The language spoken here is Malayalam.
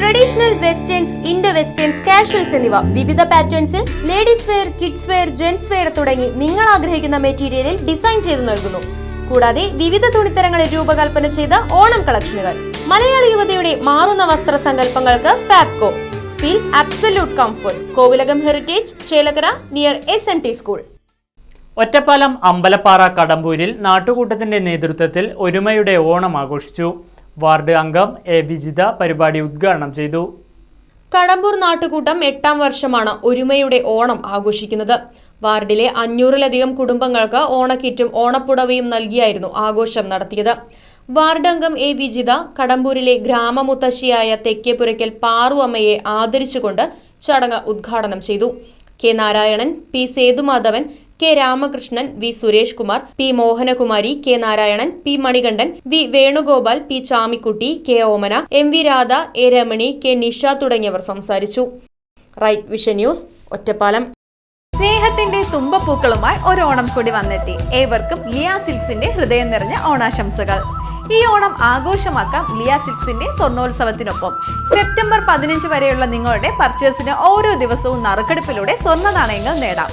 Traditional westerns Indo westerns casuals എന്നിവ. വിവിധ പാറ്റേൺസിൽ ladies wear kids wear gents wear തുടങ്ങി നിങ്ങൾ ആഗ്രഹിക്കുന്ന മെറ്റീരിയലിൽ ഡിസൈൻ ചെയ്തു നൽകുന്നു. കൂടാതെ വിവിധ തുണിത്തരങ്ങളിൽ രൂപകൽപ്പന ചെയ്ത ഓണം കളക്ഷനുകൾ. മലയാളി യുവതയുടെ മാറുന്ന വസ്ത്ര സങ്കല്പങ്ങൾക്ക് Fabco feel absolute comfort Kovilakam heritage Chelakkara near S N T school Ottapalam Ambalappara കടമ്പൂരിൽ നാട്ടുകൂട്ടത്തിന്റെ നേതൃത്വത്തിൽ ഒരുമയുടെ ഓണം ആഘോഷിച്ചു. വാർഡ് അംഗം എ. വിജിത പരിപാടി ഉദ്ഘാടനം ചെയ്തു. കടമ്പൂർ നാട്ടുകൂട്ടം എട്ടാം വർഷമാണ് ഒരുമയുടെ ഓണം ആഘോഷിക്കുന്നത്. വാർഡിലെ അഞ്ഞൂറിലധികം കുടുംബങ്ങൾക്ക് ഓണക്കിറ്റും ഓണപ്പുടവയും നൽകിയായിരുന്നു ആഘോഷം നടത്തിയത്. വാർഡ് അംഗം എ. വിജിത കടമ്പൂരിലെ ഗ്രാമമുത്തശ്ശിയായ തെക്കേപ്പുരയ്ക്കൽ പാറു അമ്മയെ ആദരിച്ചുകൊണ്ട് ചടങ്ങ് ഉദ്ഘാടനം ചെയ്തു. K. Narayanan P. Sethumadhavan K Ramakrishnan V Suresh Kumar P Mohanakumari K Narayanan P Manikandan V Venugopal P Chamikutty K Omana M V Radha A Ramani K Nisha തുടങ്ങിയവർ സംസാരിച്ചു. Right vision news Ottapalam. സ്നേഹത്തിന്റെ തുമ്പപ്പൂക്കളുമായി ഒരു ഓണം കൂടി വന്നെത്തി. ഏവർക്കും ലിയാ സിൽക്സിന്റെ ഹൃദയം നിറഞ്ഞ ഓണാശംസകൾ. ഈ ഓണം ആഘോഷമാക്കാം ലിയ സിൽക്സിന്റെ സ്വർണോത്സവത്തിനൊപ്പം. സെപ്റ്റംബർ പതിനഞ്ച് വരെയുള്ള നിങ്ങളുടെ പർച്ചേസിന് ഓരോ ദിവസവും നറുക്കെടുപ്പിലൂടെ സ്വർണ നാണയങ്ങൾ നേടാം.